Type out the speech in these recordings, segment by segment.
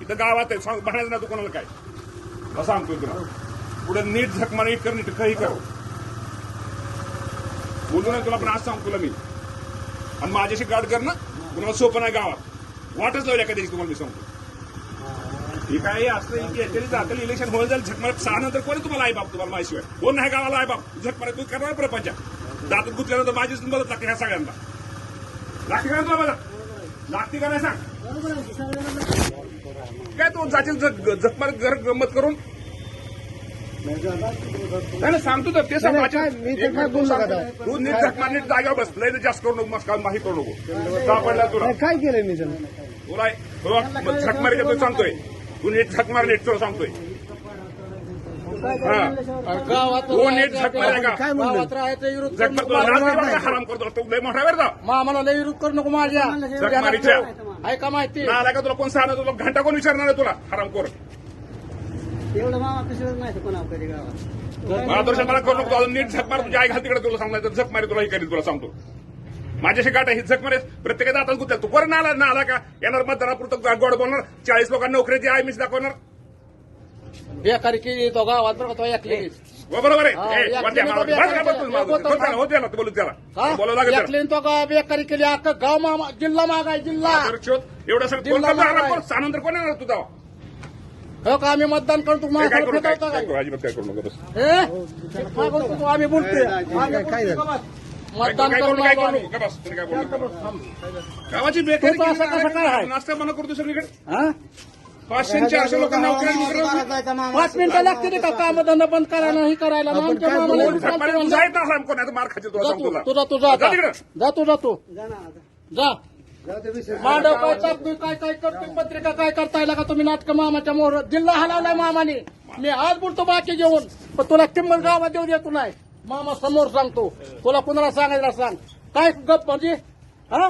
इथं गावात आहे. सांग म्हणायचं ना तू कोणाला काय? मग सांगतोय तुला पुढे नीट झकमारी नीट कर नीट काही कर. बोलू नाही तुला पण आज सांगतो तुला मी. आणि माझ्याशी गाड कर ना. कुणाला सोपं नाही गावात. वाटच एका दिवशी तुम्हाला मी सांगतो. हे काय असं की याच्याने जातील इलेक्शन होईल जाईल झकमार सहा नंतर कोणी तुम्हाला आई बाप तुम्हाला माहिशिवाय कोण नाही गावाला आई बाप? झकमार तू करणार प्रपंच. दातात गुतल्यानंतर माझीच मदत लागते ह्या सगळ्यांना. लागते का तुला मदत? लागते का नाही सांग? काय तू झकमार घर गंमत करून? नाही नाही, सांगतो तर ते सांग. का? तू नीट झकमार नीट जागेवर बस. लय जास्त करू नको मस्काल माही करू नको. सापडला तुला? नाही, काय केलंय मी तुला तुला झक मारी तू सांगतोय. तू नीट झक मार नीट तुला सांगतोय. हा. का? तुला हराम करतो? तू लय मोठा वेळ मामाला लय विरोध करू नको माझ्या. मारीच्या ऐका माहिती? ना आला का तुला कोण सांगणार? तुला घंटा कोण विचारणार आहे तुला? हराम कोर एवढं मामा नाही कोणा कधी गावात? मला करू नको. अजून नीट झक मार. तुझ्या आई घाल तिकडे तुला सांगणार झक मारी तुला ही करीन तुला सांगतो. माझ्याशी गाठ आहे. ही झक मारे प्रत्येकाचा आता गुत्या तू कोण आला ना आला का? येणार मतदारापुरतं गोड बोलणार. चाळीस लोकांना नोकरीची आई मीच दाखवणार. बेकारी केली तो गावात बरं का तो ऐकली हो, बरोबर हा, आहे ए, या वरती बस का बस तुम्ही? त्याला, हो बोलू बोलावं लागेल तो बेकारी केली अख्खा गाव मामा जिल्हा मागाय जिल्हा तर शोध. एवढं सगळं कोण जिल्हा करणार? मागाय. कोण? सानंतर कोण येणार तुझा हो का आम्ही मतदान करतो काय करू काय फिरवता काय काय करू अजिबात काय करू नका बस हे? काय करतो तू? आम्ही बोलतोय आम्ही बोलतोय? काय मतदान करू करून काय आलो करू आम्ही. नको का बस तुम्ही काय बोलू नका. गावाची बेकारी तू तर असं केली कसं काय आहे? नाश्ता बंद करतो सगळीकडे हा? पाचशे आणि चारशे लोकांना नोकऱ्या नोकऱ्या पाच मिनिटं लागते का? काम धंदा बंद करायला ही करायला. ना आमच्या मामाला करायला तुझा आहेत ना हराम कोण आहे, आता मार खाची तुला जा सांगतो तू तुला तुझा तू जा जा आता. तिकडं. जा तू जा तू. जा ना आता. जा. जाऊ दे विषय. मांडव काय टाकतोय काय काय करतोय पत्रिका काय करता येईल का तुम्ही? नाटक मामाच्या मोहर जिल्हा हलवलाय मामाने. मी आज बोलतो बाकी जेवण पण तुला किंमत गावात देऊ देतो नाही. मामा समोर सांगतो. तुला कुणाला सांगायला सांग. काय गप म्हणजे? हा?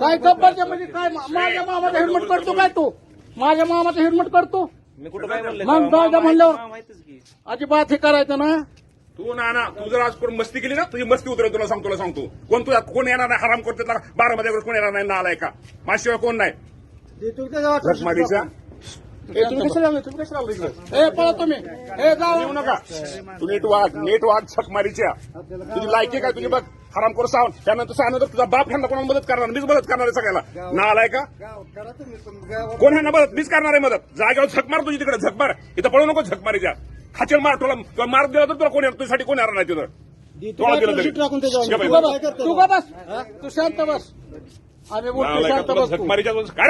काय गप म्हणजे म्हणजे? काय मा- माझ्या मामाचा हेल्मेट करतो काय तू? माझ्या मामाचा हेल्मेट करतो मग दादा म्हणल्यावर अजिबात हे करायचं ना. तू ना ना तू जर आज कोण मस्ती केली ना तुझी मस्ती उतरेल तुला सांगतो तुला सांगतो. कोण तुला कोण येणार नाही हराम करते बारा मध्ये कोण येणार नाही ना आलाय का माझ्याशिवाय कोण नाही. ए, तुम्ही कशाला आले? तुम्ही कशाला आले इकडे? हे पळा तुम्ही. हे येऊ नका. तू नीट वाग नीट वाग झकमारीच्या तुझी लायकी काय तुझी बघ. हराम करू सावून त्यानंतर सांगतो तुझा बाप ह्यांना कोणाला मदत करणार? मीच मदत करणार आहे सगळ्याला. ना आलाय का? कोण ह्यांना मदत? मीच करणार आहे मदत. जागेवर झक मार तुझी तिकडे झक मार. इथं पळू नको झक मारीच्या. खाचेल मार तुला तुला मार दिला तर तुला कोण येणार? तुझ्यासाठी कोण येणार नाही तिथं. तू का बस. तू शांत बस. तू. दोन- काय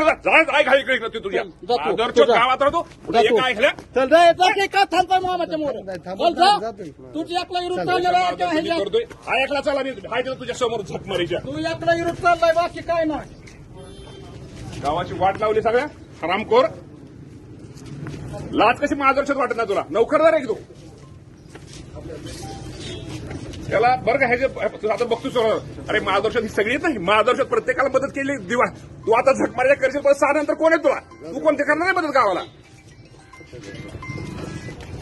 तुझ्या जा तू, आदरच्या तू जा. गावात राहतो पुढे जा एक तू. ऐकल्या चल जा जा की का थांबताय मामाच्या मोर नाही, थांबा, चल जा. जा तुम्ही. तुझी विरुद्ध चाललेला? करतोय हा चला मी हाय तुझ्या समोर झक मारीच्या तू एकला विरुद्ध चाललाय बाकी काय नाही. गावाची वाट लावली सगळ्या हरामखोर. लाज कशी मार्गदर्शक वाटत नाही तुला? नौकरदार आहे की तू त्याला बरं का ह्याचे तू आता बघतो सर अरे मार्गदर्शक ही सगळी नाही. ना मार्गदर्शक प्रत्येकाला मदत केली दिवा. तू आता झक मारायला करशील पण सहा नंतर कोण आहे तुला तू कोणते करणार नाही मदत गावाला?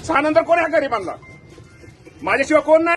सहा नंतर कोण आहे गरीबांना? माझ्याशिवाय कोण नाही?